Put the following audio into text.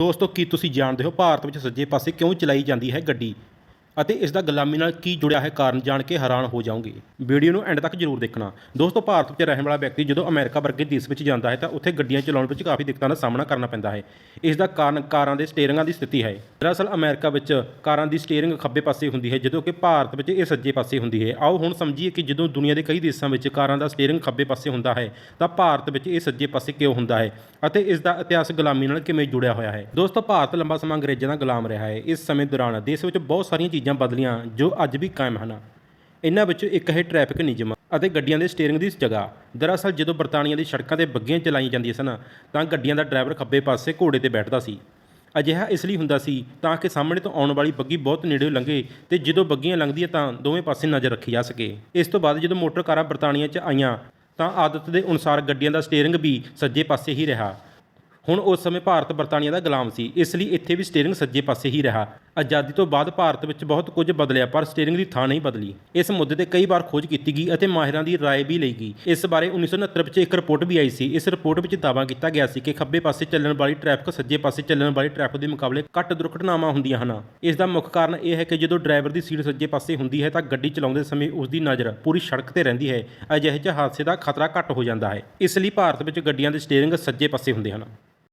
ਦੋਸਤੋ, ਕੀ ਤੁਸੀਂ ਜਾਣਦੇ ਹੋ ਭਾਰਤ ਵਿੱਚ ਸੱਜੇ ਪਾਸੇ ਕਿਉਂ ਚਲਾਈ ਜਾਂਦੀ ਹੈ ਗੱਡੀ? ਅਤੇ ਇਸ ਦਾ ਗੁਲਾਮੀ ਨਾਲ ਕੀ ਜੁੜਿਆ ਹੈ ਕਾਰਨ ਜਾਣ ਕੇ ਹੈਰਾਨ ਹੋ ਜਾਓਗੇ। ਵੀਡੀਓ ਨੂੰ ਐਂਡ ਤੱਕ ਜ਼ਰੂਰ ਦੇਖਣਾ। ਦੋਸਤੋ, ਭਾਰਤ ਵਿੱਚ ਰਹਿਣ ਵਾਲਾ ਵਿਅਕਤੀ ਜਦੋਂ ਅਮਰੀਕਾ ਵਰਗੇ ਦੇਸ਼ ਵਿੱਚ ਜਾਂਦਾ ਹੈ ਤਾਂ ਉੱਥੇ ਗੱਡੀਆਂ ਚਲਾਉਣ ਵਿੱਚ ਕਾਫੀ ਦਿੱਕਤਾਂ ਦਾ ਸਾਹਮਣਾ ਕਰਨਾ ਪੈਂਦਾ ਹੈ। ਇਸ ਦਾ ਕਾਰਨ ਕਾਰਾਂ ਦੇ ਸਟੀਅਰਿੰਗਾਂ ਦੀ ਸਥਿਤੀ ਹੈ। ਦਰਅਸਲ, ਅਮਰੀਕਾ ਵਿੱਚ ਕਾਰਾਂ ਦੀ ਸਟੀਅਰਿੰਗ ਖੱਬੇ ਪਾਸੇ ਹੁੰਦੀ ਹੈ, ਜਦੋਂ ਕਿ ਭਾਰਤ ਵਿੱਚ ਇਹ ਸੱਜੇ ਪਾਸੇ ਹੁੰਦੀ ਹੈ। ਆਓ ਹੁਣ ਸਮਝੀਏ ਕਿ ਜਦੋਂ ਦੁਨੀਆ ਦੇ ਕਈ ਦੇਸ਼ਾਂ ਵਿੱਚ ਕਾਰਾਂ ਦਾ ਸਟੀਅਰਿੰਗ ਖੱਬੇ ਪਾਸੇ ਹੁੰਦਾ ਹੈ, ਤਾਂ ਭਾਰਤ ਵਿੱਚ ਇਹ ਸੱਜੇ ਪਾਸੇ ਕਿਉਂ ਹੁੰਦਾ ਹੈ? ਅਤੇ ਇਸ ਦਾ ਇਤਿਹਾਸ ਗੁਲਾਮੀ ਨਾਲ ਕਿਵੇਂ ਜੁੜਿਆ ਹੋਇਆ ਹੈ। ਦੋਸਤੋ, ਭਾਰਤ ਲੰਬਾ ਸਮਾਂ ਅੰਗਰੇਜ਼ਾਂ ਦਾ ਗੁਲਾਮ ਰਿਹਾ ਹੈ। ਇਸ ਸਮੇਂ ਦੌਰਾਨ ਦੇਸ਼ ਵਿੱਚ ਬਹੁਤ ਸਾਰੀਆਂ ਚੀਜ਼ਾਂ ਬਦਲੀਆਂ ਜੋ ਅੱਜ ਵੀ ਕਾਇਮ ਹਨ। ਇਹਨਾਂ ਵਿੱਚੋਂ ਇੱਕ ਹੈ ਟ੍ਰੈਫਿਕ ਨਿਯਮ ਅਤੇ ਗੱਡੀਆਂ ਦੇ ਸਟੀਅਰਿੰਗ ਦੀ ਜਗ੍ਹਾ। ਦਰਅਸਲ, ਜਦੋਂ ਬਰਤਾਨੀਆ ਦੀ ਸੜਕਾਂ ਤੇ ਬੱਗੀਆਂ ਚਲਾਈਆਂ ਜਾਂਦੀਆਂ ਸਨ, ਤਾਂ ਗੱਡੀਆਂ ਦਾ ਡਰਾਈਵਰ ਖੱਬੇ ਪਾਸੇ ਘੋੜੇ ਤੇ ਬੈਠਦਾ ਸੀ। ਅਜਿਹਾ ਇਸ ਲਈ ਹੁੰਦਾ ਸੀ ਤਾਂ ਕਿ ਸਾਹਮਣੇ ਤੋਂ ਆਉਣ ਵਾਲੀ ਬੱਗੀ ਬਹੁਤ ਨੇੜੇ ਲੰਘੇ ਤੇ ਜਦੋਂ ਬੱਗੀਆਂ ਲੰਘਦੀਆਂ ਤਾਂ ਦੋਵੇਂ ਪਾਸੇ ਨਜ਼ਰ ਰੱਖੀ ਜਾ ਸਕੇ। ਇਸ ਤੋਂ ਬਾਅਦ ਜਦੋਂ ਮੋਟਰ ਕਾਰਾਂ ਬਰਤਾਨੀਆ 'ਚ ਆਈਆਂ ਤਾਂ ਆਦਤ ਦੇ ਅਨੁਸਾਰ ਗੱਡੀਆਂ ਦਾ ਸਟੀਅਰਿੰਗ ਵੀ ਸੱਜੇ ਪਾਸੇ ਹੀ ਰਿਹਾ। ਹੁਣ ਉਸ ਸਮੇਂ ਭਾਰਤ ਬਰਤਾਨੀਆ ਦਾ ਗੁਲਾਮ ਸੀ, ਇਸ ਲਈ ਇੱਥੇ ਵੀ ਸਟੀਅਰਿੰਗ ਸੱਜੇ ਪਾਸੇ ਹੀ ਰਿਹਾ। ਆਜ਼ਾਦੀ ਤੋਂ ਬਾਅਦ ਭਾਰਤ ਵਿੱਚ ਬਹੁਤ ਕੁਝ ਬਦਲਿਆ ਪਰ ਸਟੀਅਰਿੰਗ ਦੀ ਥਾਂ ਨਹੀਂ ਬਦਲੀ ਇਸ ਮੁੱਦੇ ਤੇ ਕਈ ਵਾਰ ਖੋਜ ਕੀਤੀ ਗਈ ਅਤੇ ਮਾਹਿਰਾਂ ਦੀ رائے ਵੀ ਲਈ ਗਈ ਇਸ ਬਾਰੇ 1969 ਵਿੱਚ ਇੱਕ ਰਿਪੋਰਟ ਵੀ ਆਈ ਸੀ ਇਸ ਰਿਪੋਰਟ ਵਿੱਚ ਦਾਅਵਾ ਕੀਤਾ ਗਿਆ ਸੀ ਕਿ ਖੱਬੇ ਪਾਸੇ ਚੱਲਣ ਵਾਲੀ ਟ੍ਰੈਫਿਕ ਸੱਜੇ ਪਾਸੇ ਚੱਲਣ ਵਾਲੀ ਟ੍ਰੈਫਿਕ ਦੇ ਮੁਕਾਬਲੇ ਘੱਟ ਦੁਰਘਟਨਾਵਾਂ ਹੁੰਦੀਆਂ ਹਨ ਇਸ ਦਾ ਮੁੱਖ ਕਾਰਨ ਇਹ ਹੈ ਕਿ ਜਦੋਂ ਡਰਾਈਵਰ ਦੀ ਸੀਟ ਸੱਜੇ ਪਾਸੇ ਹੁੰਦੀ ਹੈ ਤਾਂ ਗੱਡੀ ਚਲਾਉਂਦੇ ਸਮੇਂ ਉਸ ਦੀ ਨਜ਼ਰ ਪੂਰੀ ਸੜਕ ਤੇ ਰਹਿੰਦੀ ਹੈ ਅਜਿਹੇ 'ਚ ਹਾਦਸੇ ਦਾ ਖਤਰਾ ਘੱਟ ਹੋ ਜਾਂਦਾ ਹੈ ਇਸ ਲਈ ਭਾਰਤ ਵਿੱਚ ਗੱਡੀਆਂ ਦੇ ਸਟੀਅਰਿੰਗ ਸੱਜੇ ਪਾਸੇ ਹੁੰਦੇ ਹਨ